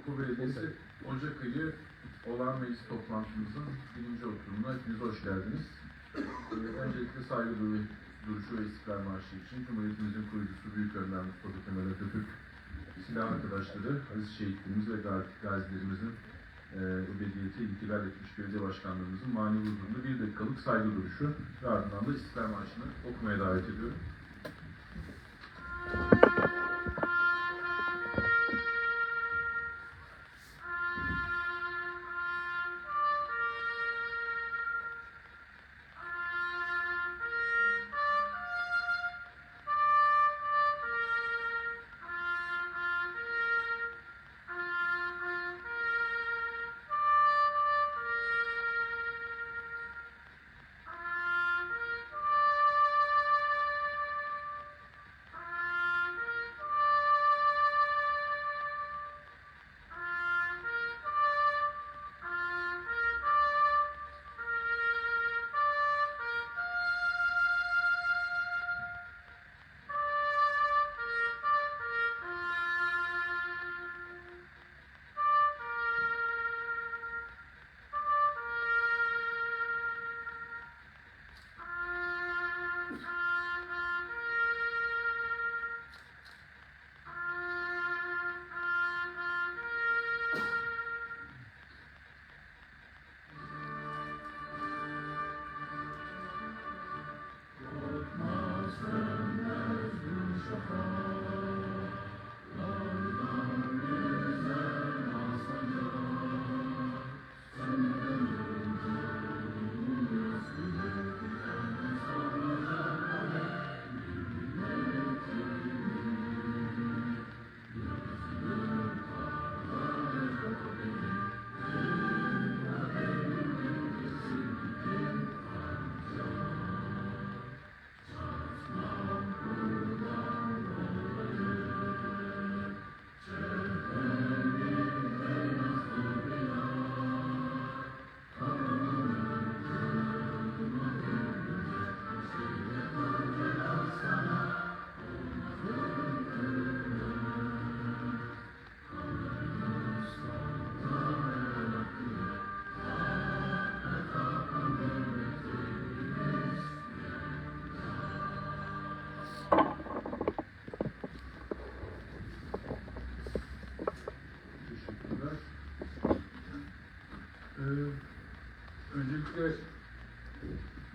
Oku Belediyesi Ocak ayı olağan meclis toplantımızın birinci oturumuna hepiniz hoş geldiniz. Ee, öncelikle saygı duru- duruşu ve istiklal marşı için Cumhuriyetimizin kurucusu Büyük Önder Mustafa Kemal Atatürk, silah arkadaşları, aziz şehitlerimiz ve ga- gazilerimizin e, ebediyete intikal etmiş belediye başkanlarımızın manevi huzurunda bir dakikalık saygı duruşu ve ardından da istiklal marşını okumaya davet ediyorum.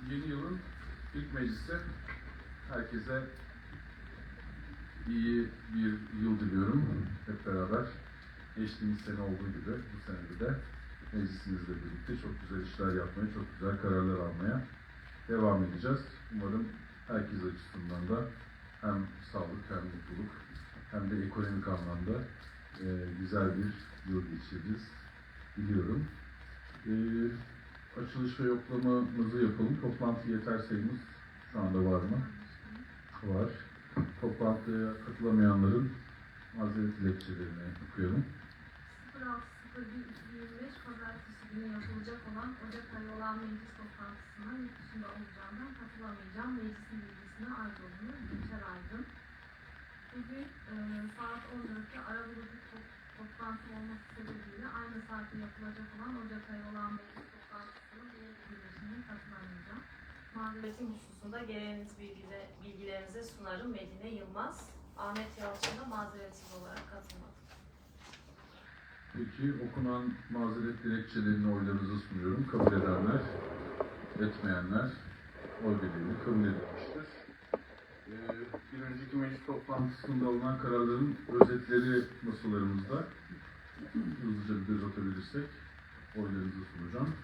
Yeni yılın ilk meclisi herkese iyi bir yıl diliyorum hep beraber. Geçtiğimiz sene olduğu gibi bu sene de meclisimizle birlikte çok güzel işler yapmaya, çok güzel kararlar almaya devam edeceğiz. Umarım herkes açısından da hem sağlık hem mutluluk hem de ekonomik anlamda e, güzel bir yıl geçiririz biliyorum. E, açılış ve yoklamamızı yapalım. Toplantı yeter sayımız şu anda var mı? Var. Toplantıya katılamayanların mazeret dilekçelerini okuyalım. 06.01.2025 Pazartesi günü yapılacak olan Ocak ayı olan meclis toplantısına yurt dışında olacağından katılamayacağım. Meclisin bilgisine ayrılımı Gülçer Aydın. Bugün e, saat 14'te ara grubu top, toplantı olması sebebiyle aynı saatte yapılacak olan Ocak ayı olan meclis Mazeretim hususunda gereğiniz bilgile, bilgilerinize sunarım Medine Yılmaz. Ahmet Yalçın da mazeretsiz olarak katılmadı. Peki okunan mazeret dilekçelerini oylarınıza sunuyorum. Kabul edenler, etmeyenler oy birliğiyle kabul edilmiştir. Ee, bir önceki meclis toplantısında alınan kararların özetleri masalarımızda. Hızlıca bir göz atabilirsek oylarınızı sunacağım.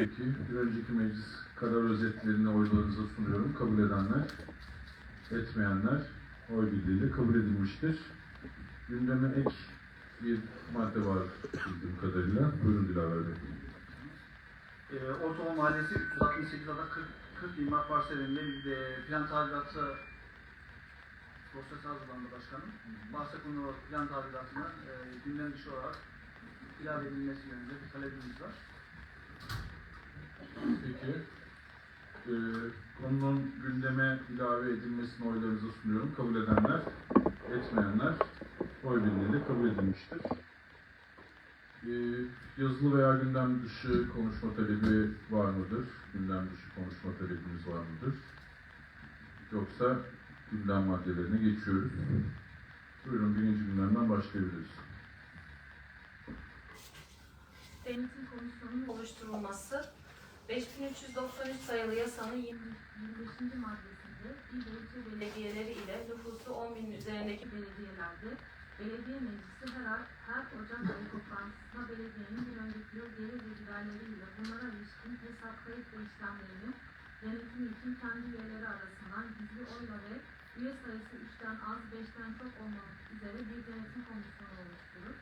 Peki, bir önceki meclis karar özetlerini oylarınıza sunuyorum. Kabul edenler, etmeyenler oy birliğiyle kabul edilmiştir. Gündeme ek bir madde var bildiğim kadarıyla. Buyurun Dilaver. Ee, Ortaova Mahallesi 368 ada 40, 40 imar parselinde de plan tadilatı dosyası hazırlandı başkanım. Bahse konu yan tadilatına e, gündem dışı olarak ilave edilmesi yönünde bir talebimiz var. Peki. Ee, konunun gündeme ilave edilmesini oylarınıza sunuyorum. Kabul edenler, etmeyenler oy birliğiyle kabul edilmiştir. Ee, yazılı veya gündem dışı konuşma talebi var mıdır? Gündem dışı konuşma talebimiz var mıdır? Yoksa gündem maddelerine geçiyoruz. Buyurun birinci gündemden başlayabiliriz. Denetim komisyonunun oluşturulması 5393 sayılı yasanın 20 25. maddesinde il belediyeleri ile nüfusu 10 bin üzerindeki belediyelerde belediye meclisi her ay her Ocak ayı toplantısında belediyenin bir önceki yıl gelir giderleriyle bunlara ilişkin hesap kayıt ve işlemlerini denetim için kendi üyeleri arasından gizli oyla ve üye sayısı 3'ten az 5'ten çok olmak üzere bir denetim komisyonu oluşturur.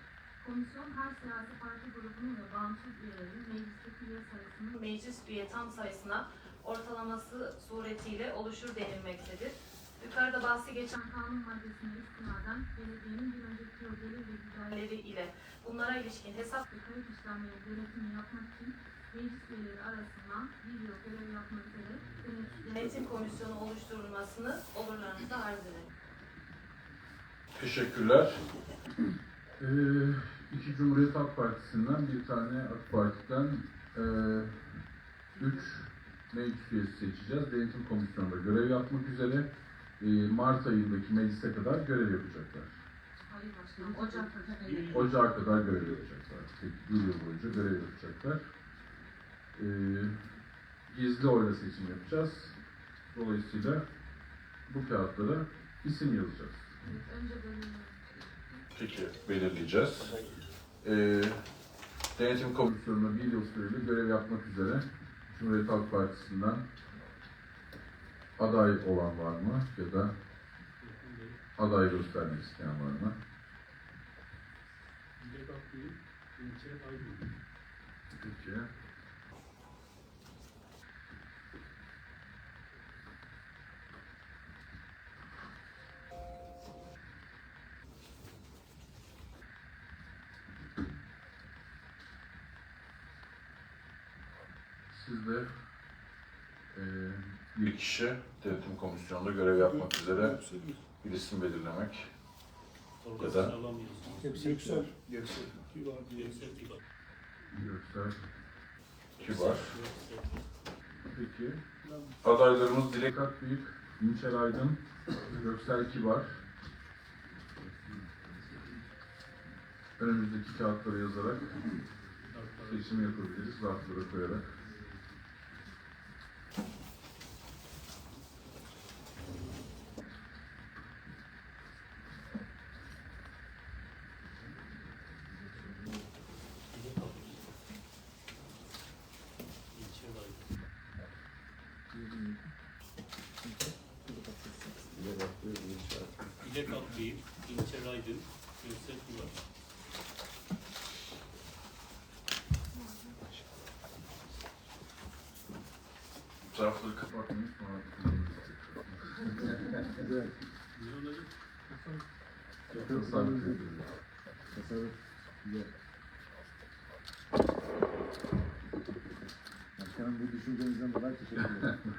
Komisyon her siyasi parti grubunun ve bağımsız üyelerin meclisteki üye sayısının meclis üye tam sayısına ortalaması suretiyle oluşur denilmektedir. Yukarıda bahsi geçen kanun maddesine istinaden belediyenin bir önceki gelir ve giderleri ile bunlara ilişkin hesap ve kayıt işlemleri denetimi yapmak için meclis üyeleri arasından bir yıl görev yapmak üzere denetim- komisyonu oluşturulmasını olurlarınızda arz ederim. Teşekkürler. Ee, iki Cumhuriyet Halk Partisi'nden bir tane AK Parti'den e, üç meclis üyesi seçeceğiz. Denetim komisyonunda görev yapmak üzere Mart ayındaki meclise kadar görev yapacaklar. Hayır başkanım, Ocak'ta. Ocağa kadar görev yapacaklar. Tek bir yıl boyunca görev yapacaklar. Ee, gizli oyla seçim yapacağız. Dolayısıyla bu kağıtlara isim yazacağız. Önce. Peki belirleyeceğiz. Ee, denetim komisyonuna bir yıl süreli görev yapmak üzere Cumhuriyet Halk Partisi'nden aday olan var mı ya da aday göstermek isteyen var mı? Peki. Siz bir kişi denetim komisyonunda görev yapmak üzere bir isim belirlemek ya da Yüksel. Göksel. Göksel Kibar. Peki. Adaylarımız Dilek Akbıyık, Dinçer Aydın, Göksel Kibar. Önümüzdeki kağıtlara yazarak seçim yapabiliriz, zarflara koyarak. Dilek Akbeyik, İlçer Aydın, Göksel Kular. Zarfları kapatmayı sonra Ne olacak? sabit ediyoruz. Başkanım bu düşüncenizden dolayı teşekkür ederim.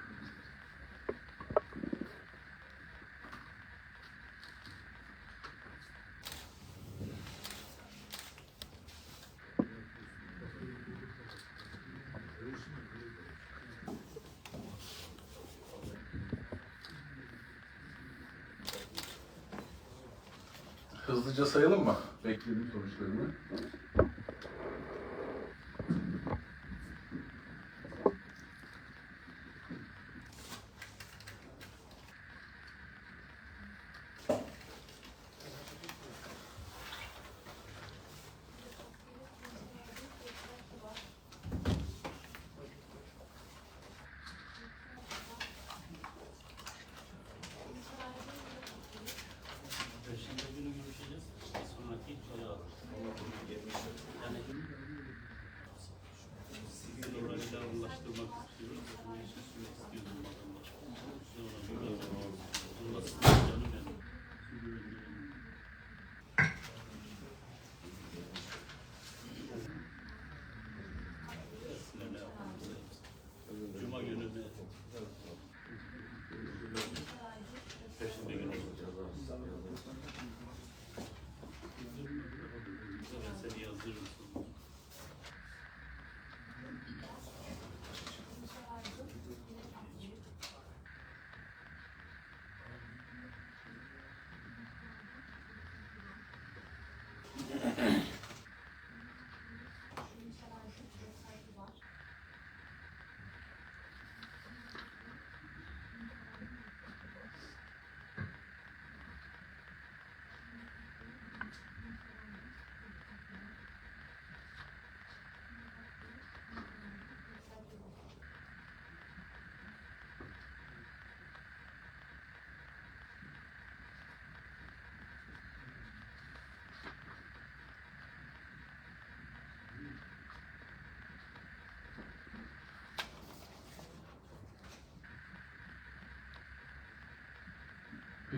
Hızlıca sayalım mı? Bekledim sonuçlarını.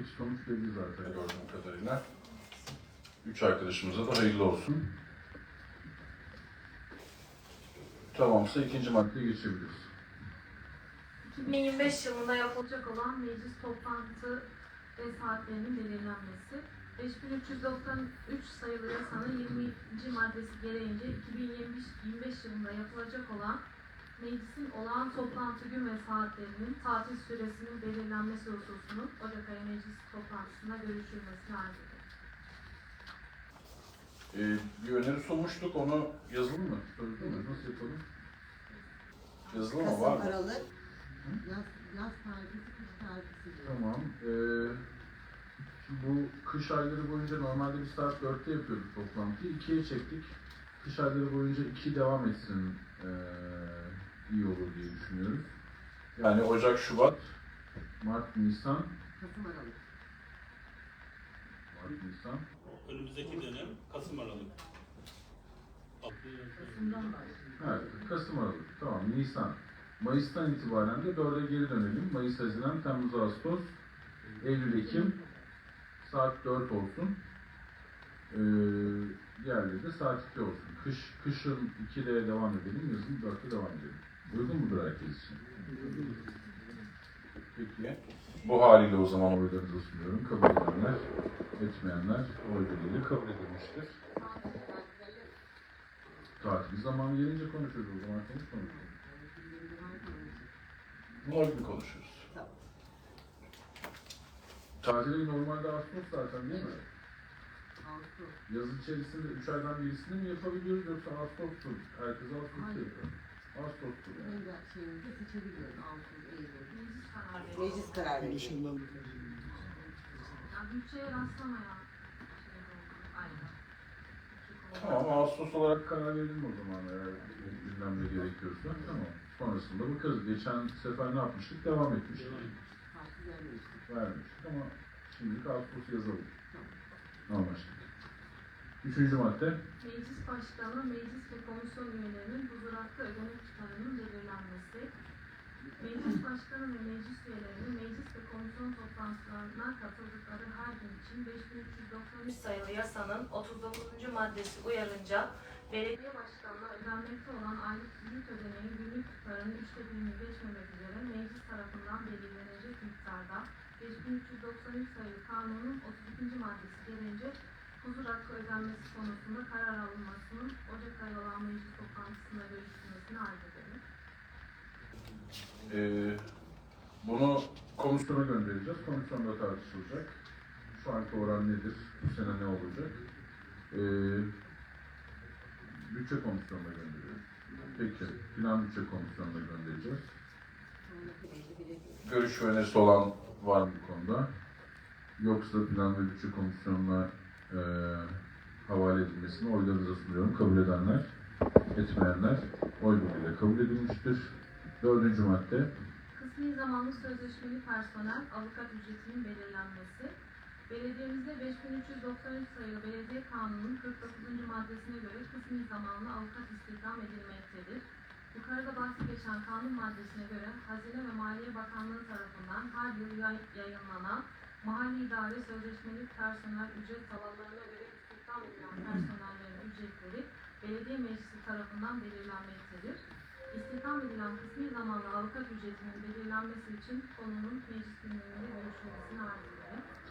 Peki sonuç belli zaten gördüğüm kadarıyla. Üç arkadaşımıza da hayırlı olsun. Tamamsa ikinci maddeye geçebiliriz. 2025 yılında yapılacak olan meclis toplantı ve saatlerinin belirlenmesi. 5393 sayılı yasanın 20. maddesi gereğince 2025 yılında yapılacak olan meclisin olağan toplantı gün ve saatlerinin tatil süresinin belirlenmesi hususunu Ocak ayı meclis toplantısında görüşülmesini arz ediyorum. Ee, bir öneri sunmuştuk, onu yazılı mı? Sözlü mü? Nasıl yapalım? Yazılı mı? Var mı? Aralık, yaz, yaz tarihi, kış tarihi diyor. Tamam. Ee, şimdi bu kış ayları boyunca normalde bir saat 4'te yapıyorduk toplantıyı. 2'ye çektik. Kış ayları boyunca 2 devam etsin ee, iyi olur diye düşünüyoruz. Yani Ocak, Şubat, Mart, Nisan, Kasım Aralık. Mart, Nisan. Önümüzdeki dönem Kasım Aralık. Kasım'dan başlıyor. Evet, Kasım Aralık. Tamam, Nisan. Mayıs'tan itibaren de 4'e geri dönelim. Mayıs, Haziran, Temmuz, Ağustos, Eylül, Ekim. Saat 4 olsun. Ee, diğerleri de saat 2 olsun. Kış, kışın 2'de devam edelim, yazın 4'te devam edelim. Uygun mudur herkes için? Peki. Bu haliyle o zaman oylarınızı sunuyorum. Kabul edenler, etmeyenler oy birliğiyle kabul edilmiştir. Tatil zamanı gelince konuşuruz o zaman konuşmamış mıyız? Bunlar gibi. Tamam. Tatili normalde Ağustos zaten değil mi? Ağustos. Yaz içerisinde 3 aydan birisini mi yapabiliyoruz yoksa Ağustos'tur? Herkes Ağustos'ta yapıyor. En de şeyinde seçebiliyoruz. Ağustos, Eylül. Meclis karar veriyor. Veriyor. Yani bütçeye rastlamayan şey oldu. Aynen. Tamam Ağustos olarak karar verelim o zaman eğer gündemde gerekiyorsa. Tamam. Sonrasında bakarız. Geçen sefer ne yapmıştık? Devam etmiştik. Parti vermemiştik. Vermiştik ama şimdilik Ağustos yazalım. Anlaştık. Üçüncü madde. Meclis Başkanı, meclis ve komisyon üyelerinin huzur hakkı ödenek tutarının belirlenmesi. Meclis Başkanı ve meclis üyelerinin meclis ve komisyon toplantılarına katıldıkları her gün için 5393 sayılı yasanın 39. maddesi uyarınca belediye başkanına ödenmekte olan aylık yük ödeneği günlük tutarının üçte birini geçmemek üzere meclis tarafından belirlenecek miktarda 5393 sayılı kanunun 32. maddesi gereğince huzur hakkı ödenmesi konusunda karar alınmasının Ocak ayı olan meclis toplantısında görüşülmesini arz ederim. Ee, bunu komisyona göndereceğiz. Komisyonda tartışılacak. Şu anki oran nedir? Bu sene ne olacak? Ee, bütçe komisyonuna gönderiyoruz. Peki, plan bütçe komisyonuna göndereceğiz. Görüş önerisi olan var mı bu konuda? Yoksa plan ve bütçe komisyonuna e, havale edilmesini oylarınıza sunuyorum. Kabul edenler, etmeyenler oy birliğiyle kabul edilmiştir. Dördüncü madde. Kısmi zamanlı sözleşmeli personel avukat ücretinin belirlenmesi. Belediyemizde 5393 sayılı Belediye Kanunu'nun 49. maddesine göre kısmi zamanlı avukat istihdam edilmektedir. Yukarıda bahsi geçen kanun maddesine göre Hazine ve Maliye Bakanlığı tarafından her yıl yay- yayınlanan mahalli idare sözleşmeli personel ücret tavanlarına göre istihdam edilen personellerin ücretleri belediye meclisi tarafından belirlenmektedir. İstihdam edilen kısmi zamanlı avukat ücretinin belirlenmesi için konunun meclis gündeminde görüşülmesini arz.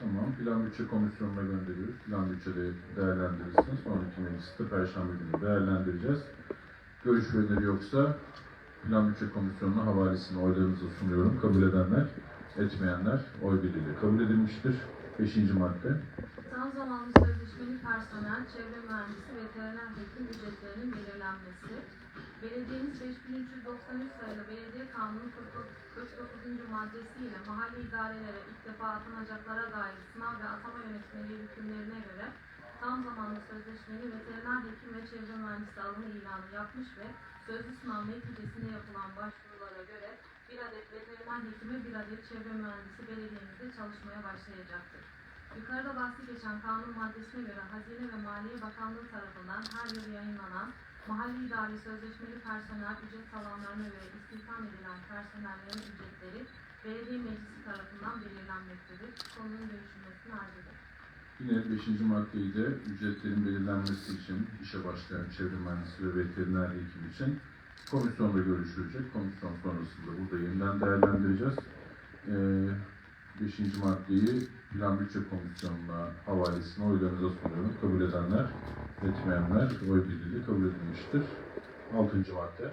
Tamam, plan bütçe komisyonuna gönderiyoruz. Plan bütçede değerlendirilsin. Sonraki mecliste Perşembe günü değerlendireceğiz. Görüş ve öneri yoksa plan bütçe komisyonuna havalesini oylarınıza sunuyorum. Kabul edenler, etmeyenler oy birliğiyle kabul edilmiştir. Beşinci madde. Tam zamanlı sözleşmeli personel, çevre mühendisi, veteriner hekim ücretlerinin belirlenmesi. Belediyemiz 5393 sayılı Belediye Kanunu 49. maddesiyle mahalle idarelere ilk defa atanacaklara dair sınav ve atama yönetmeliği hükümlerine göre tam zamanlı sözleşmeli veteriner hekim ve çevre mühendisi alımı ilanı yapmış ve sözlü sınav neticesinde yapılan başvurulara göre bir adet veteriner hekime bir adet çevre mühendisi belediyemizde çalışmaya başlayacaktır. Yukarıda bahsi geçen kanun maddesine göre Hazine ve Maliye Bakanlığı tarafından her yıl yayınlanan mahalli idari sözleşmeli personel ücret tavanlarına göre istihdam edilen personellerin ücretleri belediye meclisi tarafından belirlenmektedir. Konunun görüşülmesini arz ederim. Yine 5. maddeyi de ücretlerin belirlenmesi için işe başlayan çevre mühendisi ve veteriner hekim için komisyonda görüşülecek. Komisyon sonrasında burada yeniden değerlendireceğiz. Ee, 5. maddeyi Plan Bütçe Komisyonu'na havalesine oylarınıza sunuyorum. Kabul edenler, etmeyenler oy birliğiyle kabul edilmiştir. 6. madde.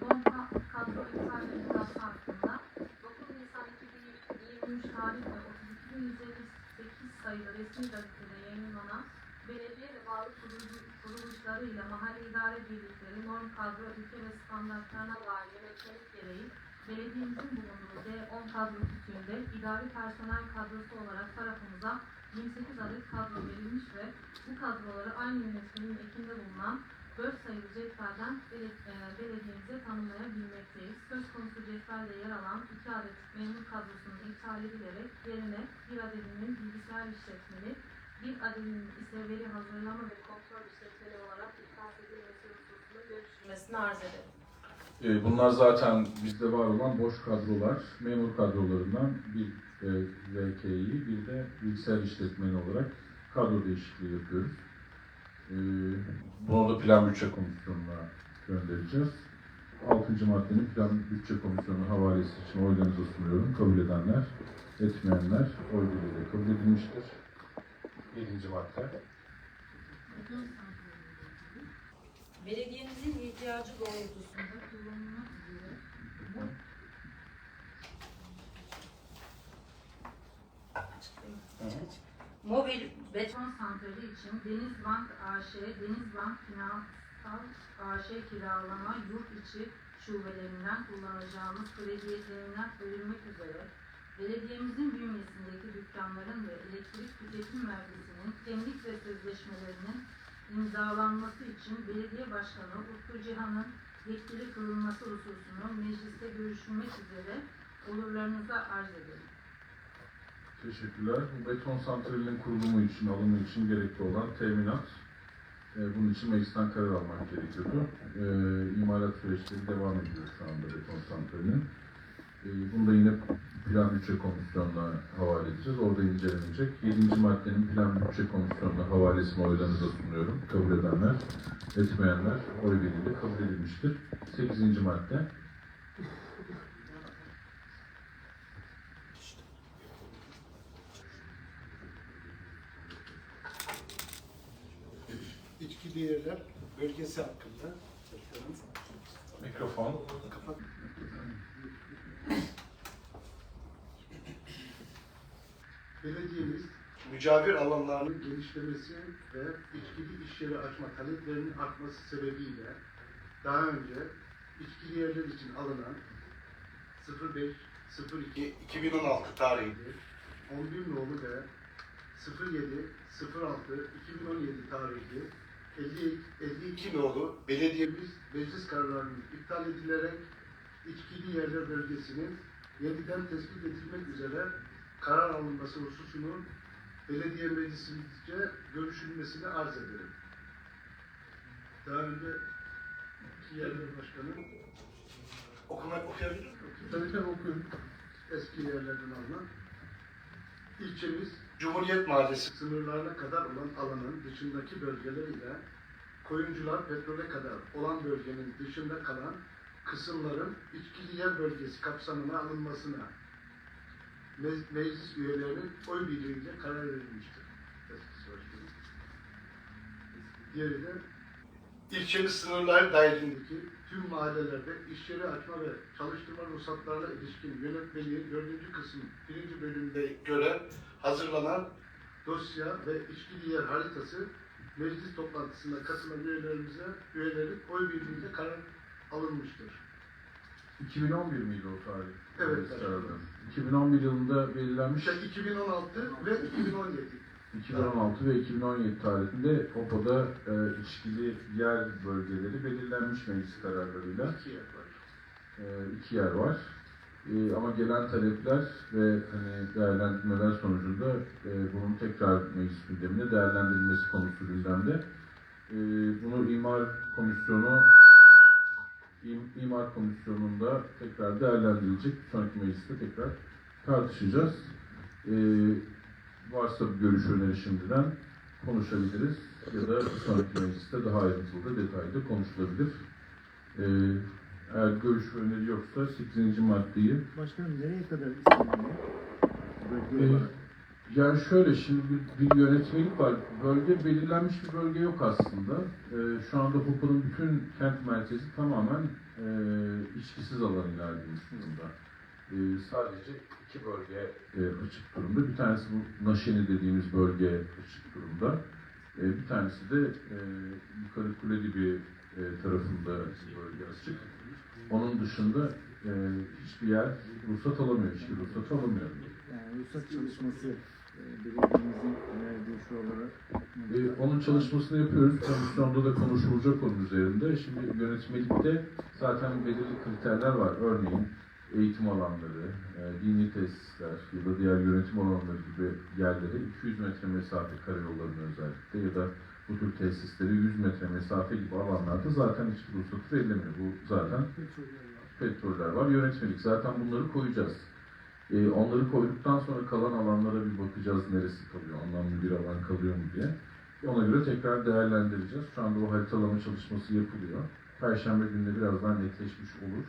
Ka- kadro iptal ve iddiası hakkında 9 Nisan 2023 tarih ve 32.158 sayılı resmi gazetede yayınlanan belediye ve bağlı kurulu- kuruluşları ile mahalle idare birlikleri norm kadro ülke ve standartlarına dair yönetmelik gereği belediyemizin bulunduğu D10 kadro kütüğünde idari personel kadrosu olarak tarafımıza 28 adet kadro verilmiş ve bu kadroları aynı yönetmenin ekinde bulunan 4 sayılı cetvelden e, belediyemize tanımlayabilmekteyiz. Söz konusu cetvelde yer alan 2 adet memur kadrosunun iptal edilerek yerine bir adedinin bilgisayar işletmeli, bir adedinin ise veri hazırlama ve kontrol işletmeli olarak iptal edilmesi hususunda görüşülmesini arz ederim. Ee, Bunlar zaten bizde var olan boş kadrolar, memur kadrolarından bir e, VK'yi bir de bilgisayar işletmeni olarak kadro değişikliği yapıyoruz. Ee, Bunu da Plan Bütçe Komisyonu'na göndereceğiz. 6. maddenin Plan Bütçe Komisyonu havalesi için oylarınıza sunuyorum. Kabul edenler, etmeyenler oy birliğiyle kabul edilmiştir. 7. madde. Belediyemizin ihtiyacı doğrultusunda da kullanılmak üzere mobil beton Beton santrali için Denizbank AŞ, Denizbank Finansal AŞ kiralama yurt içi şubelerinden kullanacağımız krediye teminat verilmek üzere belediyemizin bünyesindeki dükkanların ve elektrik tüketim vergisinin temlik ve sözleşmelerinin imzalanması için belediye başkanı Utku Cihan'ın yetkili kılınması hususunu mecliste görüşülmek üzere olurlarınıza arz ederim. Teşekkürler. Beton santralinin kurulumu için, alımı için gerekli olan teminat, e, bunun için meclisten karar almak gerekiyordu. E, imalat süreçleri devam ediyor şu anda beton santralinin. E, bunu da yine Plan Bütçe Komisyonu'na havale edeceğiz. Orada incelenecek. 7. maddenin Plan Bütçe Komisyonu'na havalesini oylarınıza sunuyorum. Kabul edenler, etmeyenler oy birliğiyle kabul edilmiştir. 8. madde. İçki değerler bölgesi hakkında. Mikrofon. Kapat. Belediyemiz mücavir alanlarının genişlemesi ve içkili iş yeri açma taleplerinin artması sebebiyle daha önce içkili yerler için alınan 05 02 2016 tarihli 11 nolu ve 07 06 2017 tarihli 50, 52 nolu belediyemiz meclis kararlarının iptal edilerek içkili yerler bölgesinin yeniden tespit edilmek üzere karar alınması hususunun belediye meclisimizce görüşülmesini arz ederim. Daha önce yerler başkanı okumak okuyabilir miyim? Tabii tabii okuyorum. Eski yerlerden alınan ilçemiz Cumhuriyet Mahallesi sınırlarına kadar olan alanın dışındaki bölgeler ile koyuncular petrole kadar olan bölgenin dışında kalan kısımların içkili yer bölgesi kapsamına alınmasına me- meclis üyelerinin oy birliğiyle karar verilmiştir. Diğeri de ilçemiz sınırları dahilindeki tüm mahallelerde iş yeri açma ve çalıştırma ruhsatlarına ilişkin yönetmeliğin dördüncü kısmı birinci bölümde göre hazırlanan dosya ve içkili yer haritası meclis toplantısında katılan üyelerimize üyelerin oy birliğiyle karar alınmıştır. 2011 miydi o tarih? Evet, kararı. 2011 yılında belirlenmiş İşte 2016 ve 2017. 2016 ve 2017 tarihinde OPA'da e, içkili yer bölgeleri belirlenmiş meclis kararlarıyla. İki yer var. E, iki yer var. E, ama gelen talepler ve hani değerlendirmeler sonucunda e, bunun tekrar meclis gündemine değerlendirilmesi konusu gündemde. E, bunu imar komisyonu imar komisyonunda tekrar değerlendirilecek. Sonraki mecliste tekrar tartışacağız. E, varsa bir görüş öneri şimdiden konuşabiliriz ya da sonraki mecliste daha ayrıntılı detaylı konuşulabilir. E, eğer görüş ve öneri yoksa 8. maddeyi Başkanım nereye kadar isteniyor? Bölge Ee, olarak. Yani şöyle şimdi bir, bir yönetmelik var. Bölge belirlenmiş bir bölge yok aslında. Ee, şu anda Hopa'nın bütün kent merkezi tamamen e, içkisiz alan ilan edilmiş durumda. Ee, sadece iki bölge e, açık durumda. Bir tanesi bu Naşeni dediğimiz bölge açık durumda. Ee, bir tanesi de e, yukarı Kuledibi e, tarafında bölge açık. Onun dışında e, hiçbir yer ruhsat alamıyor, hiçbir ruhsat alamıyor. Ruhsat çalışması e, belediyemizin şu olarak. Ee, onun çalışmasını yapıyoruz. Komisyonda da konuşulacak onun üzerinde. Şimdi yönetmelikte zaten belirli kriterler var. Örneğin eğitim alanları, e, dini tesisler ya da diğer yönetim alanları gibi yerlere 200 metre mesafe karayollarına özellikle ya da bu tür tesislere 100 metre mesafe gibi alanlarda zaten hiçbir ruhsatı verilemiyor. Bu zaten petroller var. Yönetmelik zaten bunları koyacağız. Ee, onları koyduktan sonra kalan alanlara bir bakacağız neresi kalıyor, anlamlı bir alan kalıyor mu diye. Ona göre tekrar değerlendireceğiz. Şu anda o haritalama çalışması yapılıyor. Perşembe gününe biraz daha netleşmiş olur.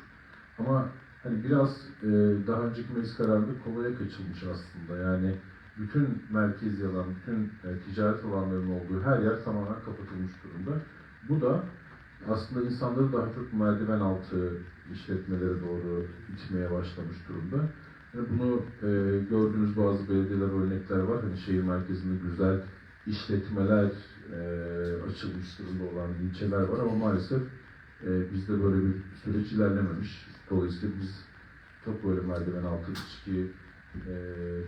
Ama hani biraz e, daha önceki meclis kararında kolaya kaçılmış aslında. Yani bütün merkezi alan, bütün e, ticaret alanlarının olduğu her yer tamamen kapatılmış durumda. Bu da aslında insanları daha çok merdiven altı işletmelere doğru itmeye başlamış durumda. Bunu e, gördüğümüz bazı belediyeler örnekler var. Hani şehir merkezinde güzel işletmeler e, açılmış durumda olan ilçeler var ama maalesef e, bizde böyle bir süreç ilerlememiş. Dolayısıyla biz çok böyle merdiven altı içki e,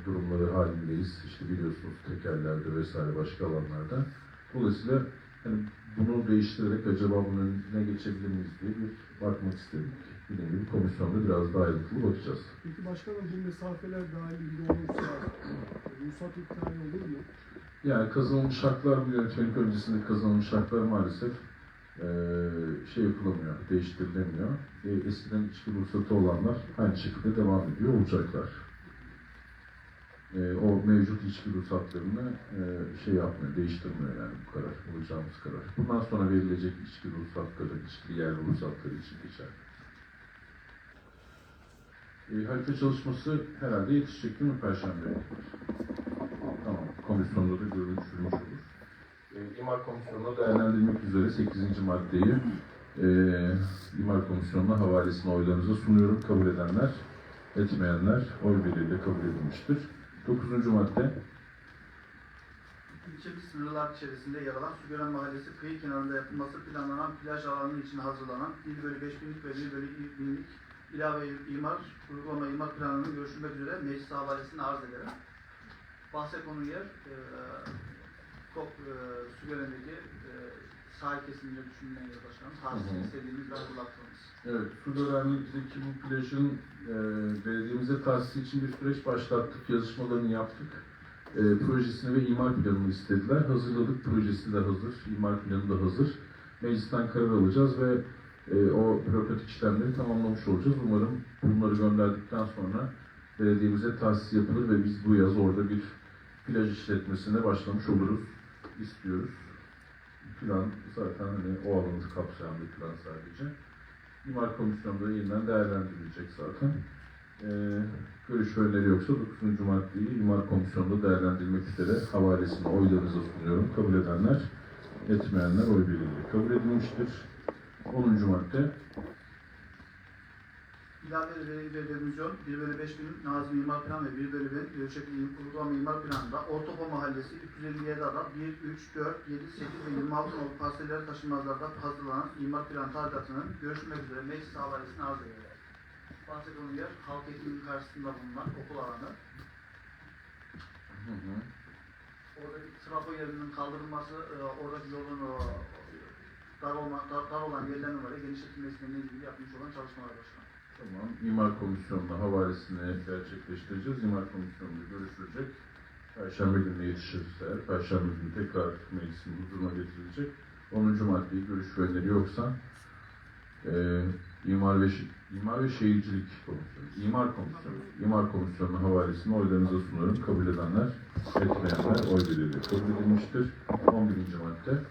durumları halindeyiz. İşte biliyorsunuz tekerlerde vesaire başka alanlarda. Dolayısıyla hani bunu değiştirerek acaba bunun önüne geçebilir miyiz diye bir bakmak istedik. Gibi komisyonda biraz daha ayrıntılı bakacağız. Peki başkanım bu mesafeler dahilinde olursa ruhsat iptali olur mu? Yani kazanılmış haklar bu yönetmelik öncesinde kazanılmış haklar maalesef eee, şey yapılamıyor, değiştirilemiyor. E, eskiden içki ruhsatı olanlar aynı şekilde devam ediyor olacaklar. E, o mevcut içki ruhsatlarını e, şey yapmıyor, değiştirmiyor yani bu karar, alacağımız karar. Bundan sonra verilecek içki ruhsatları, içki yer ruhsatları için geçer. E, harita çalışması herhalde yetişecek değil mi Perşembe? Tamam, komisyonda da görüşülmüş olur. E, İmar Komisyonu'na değerlendirmek üzere 8. maddeyi e, İmar Komisyonu'na havalesine oylarınıza sunuyorum. Kabul edenler, etmeyenler oy birliğiyle kabul edilmiştir. 9. madde. İlçemiz sınırlar içerisinde yer alan Sügören Mahallesi kıyı kenarında yapılması planlanan plaj alanı için hazırlanan 1 bölü 5 binlik ve 1 bölü 2 binlik ilave imar, uygulama imar planının görüşülmek üzere meclis havalesini arz ederim. Bahse konu yer, e, Kop, e, Sügören'deki e, sahil kesiminde düşünülen yer başkanım. Hı Tahsil hı. istediğimiz ve hatırlattığımız. Evet, Sudorenlik'teki bu plajın e, belediyemize tahsisi için bir süreç başlattık, yazışmalarını yaptık. E, projesini ve imar planını istediler. Hazırladık, projesi de hazır, imar planı da hazır. Meclisten karar alacağız ve e, o bürokratik işlemleri tamamlamış olacağız. Umarım bunları gönderdikten sonra belediyemize tahsis yapılır ve biz bu yaz orada bir plaj işletmesine başlamış oluruz istiyoruz. Plan zaten hani o alanı kapsayan bir plan sadece. İmar Komisyonu'nda yeniden değerlendirilecek zaten. Ee, görüş öneri yoksa 9. maddeyi İmar Komisyonu'nda değerlendirmek üzere havalesini oylarınıza sunuyorum. Kabul edenler, etmeyenler oy birliğiyle kabul edilmiştir. 10. madde. ilave ve, revizyon 1 bölü 5 bin Nazım İmar Planı ve 1 bölü 1 ölçekli uygulama İmar Planı'nda Ortopa Mahallesi 357 ada 1, 3, 4, 7, 8 ve 26 nolu parseller taşınmazlarda hazırlanan İmar Planı tadilatının görüşmek üzere meclis havalesine arz edilir. Bahsedilen yer halk eğitiminin karşısında bulunan okul alanı. Hı hı. Oradaki trafo yerinin kaldırılması, e, oradaki yolun e, dar, olma, dar, dar olan yerlerin var ya genişletilmesiyle ilgili yapmış olan çalışmalar başkanım. Tamam. İmar Komisyonu'na havalesini gerçekleştireceğiz. İmar Komisyonu'nda görüşülecek. Perşembe gününe yetişirse, Perşembe günü tekrar meclisin huzuruna getirilecek. 10. maddeyi görüş öneri yoksa e, İmar ve İmar ve Şehircilik Komisyonu, İmar Komisyonu, İmar Komisyonu'nun havalesini oylarınıza sunuyorum. Kabul edenler, etmeyenler oy birliğiyle kabul edilmiştir. 11. madde.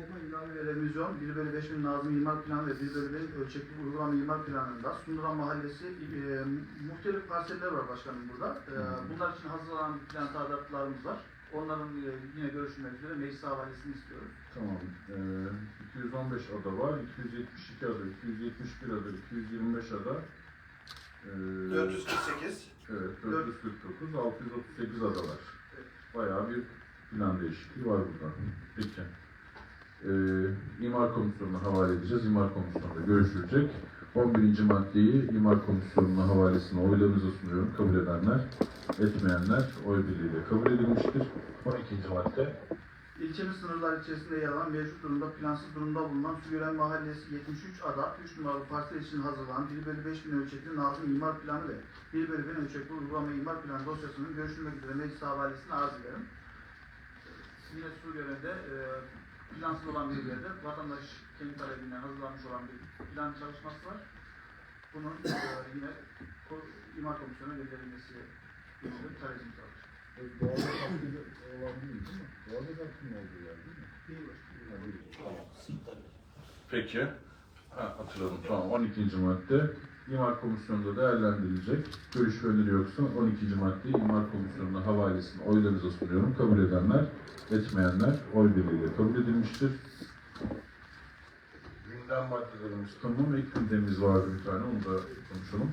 Topa ilave ve revizyon 1 bölü 5 bin Nazım İmar Planı ve 1 bölü 5 ölçekli uygulama İmar Planı'nda Sunduran Mahallesi e, muhtelif parseller var başkanım burada. E, bunlar için hazırlanan plan tadilatlarımız var. Onların e, yine görüşmek üzere meclis havalesini istiyoruz. Tamam. Ee, 215 ada var, 272 ada, 271 ada, 225 ada. Ee, 448. Evet, 449, 638 ada var. Bayağı bir plan değişikliği var burada. Peki. Ee, İmar Komisyonu'na havale edeceğiz. İmar Komisyonu'nda görüşülecek. 11. maddeyi İmar Komisyonu'na havalesine oylarınıza sunuyorum. Kabul edenler, etmeyenler oy birliğiyle kabul edilmiştir. 12. madde. İlçemiz sınırlar içerisinde yer alan mevcut durumda plansız durumda bulunan Suyören Mahallesi 73 ada 3 numaralı parsel için hazırlanan 1 bölü 5 bin ölçekli Nazım İmar Planı ve 1 bölü 1 ölçekli uygulama İmar Planı dosyasının görüşülmek üzere meclis havalesini arz ederim. Yine Suyören'de e, plansız olan bir yerde vatandaş kendi talebinden hazırlanmış olan bir plan çalışması var. Bunun e, yine İmar Komisyonu'na gönderilmesi yönünde talebimiz var. Doğada takvim olan değil değil mi? Doğada takvim olduğu yer değil mi? Değil. Tamam. Peki. Ha, hatırladım. Tamam. 12. madde. İmar Komisyonu'nda değerlendirilecek. Görüş ve öneri yoksa 12. maddeyi İmar Komisyonu'na havalesini oylarınıza sunuyorum. Kabul edenler, etmeyenler oy birliğiyle kabul edilmiştir. Gündem maddelerimiz tamam. Ek gündemimiz vardı bir tane. Onu da konuşalım.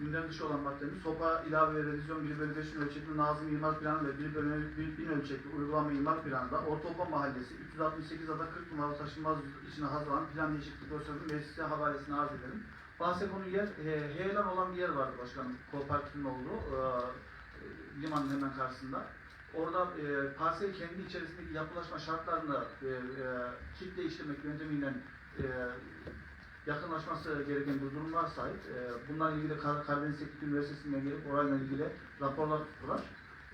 Gündem dışı olan maddemiz SOPA ilave ve revizyon 1 bölü 5 bin ölçekli Nazım İmar Planı ve 1 bölü 1 bin ölçekli uygulama İmar Planı'nda Ortaopa Mahallesi 368 ada 40 numaralı taşınmaz içine hazırlanan plan değişiklik dosyasının meclise havalesini arz edelim. Bahse konu yer, e, heyelan olan bir yer vardı başkanım, kooperatifin olduğu, e, limanın hemen karşısında. Orada e, parsel kendi içerisindeki yapılaşma şartlarında e, e, kit değiştirmek yöntemiyle e, yakınlaşması gereken bir durum var sahip. E, bunlarla ilgili Kar Karadeniz Teknik Üniversitesi'nden gelip orayla ilgili raporlar tuttular.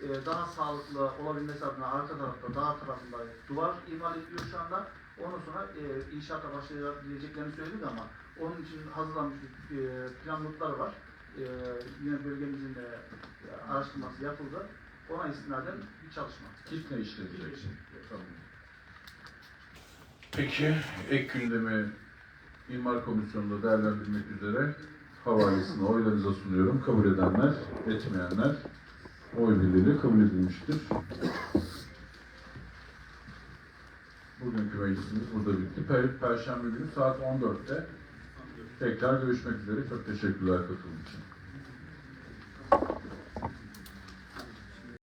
E, daha sağlıklı olabilmesi adına arka tarafta, dağ tarafında duvar imal ediliyor şu anda. Ondan sonra e, inşaata başlayabileceklerini söyledi ama onun için hazırlanmış bir e, plan notları var. E, yine bölgemizin de e, araştırması yapıldı. Ona istinaden bir çalışma. Kit ne işlenecek? Tamam. Peki, ek gündemi İmar Komisyonu'nda değerlendirmek üzere havalesini oylarınıza sunuyorum. Kabul edenler, etmeyenler oy birliğiyle kabul edilmiştir. Bugünkü meclisimiz burada bitti. Per- Perşembe günü saat 14'te tekrar görüşmek üzere. Çok teşekkürler katılım için.